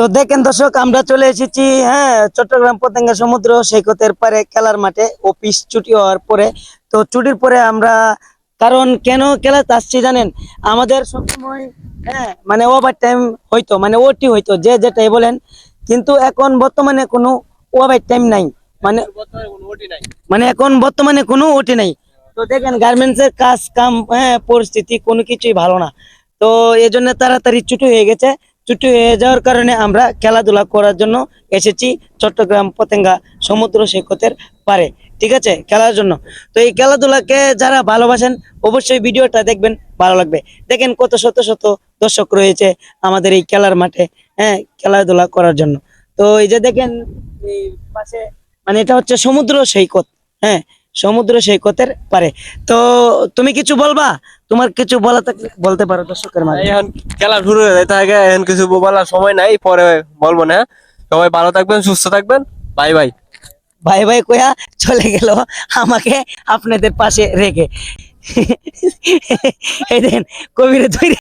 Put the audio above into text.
তো দেখেন দর্শক, আমরা চলে এসেছি হ্যাঁ চট্টগ্রাম পতেঙ্গা সমুদ্র সৈকতের পারে খেলার মাঠে। অফিস ছুটি হওয়ার পরে। তো ছুটির পরে আমরা, কারণ কেন খেলাতে আসছি জানেন? আমাদের সবসময় হ্যাঁ মানে ওভার টাইম হইতো মানে ওটি হইতো, যে যেটাই বলেন। কিন্তু এখন বর্তমানে কোনো ওভার টাইম নাই। মানে মানে এখন বর্তমানে কোনো ওটি নাই। তো দেখেন গার্মেন্টস এর কাজ কাম হ্যাঁ পরিস্থিতি কোনো কিছুই ভালো না। তো এই জন্য তাড়াতাড়ি ছুটি হয়ে গেছে। ছুটি হয়ে যাওয়ার কারণে আমরা খেলাধুলা করার জন্য এসেছি চট্টগ্রাম পতেঙ্গা সমুদ্র সৈকতের পারে ঠিক আছে? খেলার জন্য। তো এই খেলাধুলাকে যারা ভালোবাসেন, অবশ্যই ভিডিওটা দেখবেন, ভালো লাগবে। দেখেন কত শত শত দর্শক রয়েছে আমাদের এই খেলার মাঠে হ্যাঁ খেলাধুলা করার জন্য। তো এই যে দেখেন, এই পাশে মানে এটা হচ্ছে সমুদ্র সৈকত হ্যাঁ সমুদ্র সৈকতের পারে। তো তুমি কিছু বলবা? তোমার কিছু বলা থাকলে বলতে পারো দর্শকের মাঝে। এখন খেলা শুরু হয়ে যায় তার আগে এখন কিছু বলার সময় নাই পরে বলব না। সবাই ভালো থাকবেন সুস্থ থাকবেন। Bye bye. ভাই ভাই কয়া চলে গেল আমাকে আপনাদের পাশে রেখে। এই কবিরে ধরে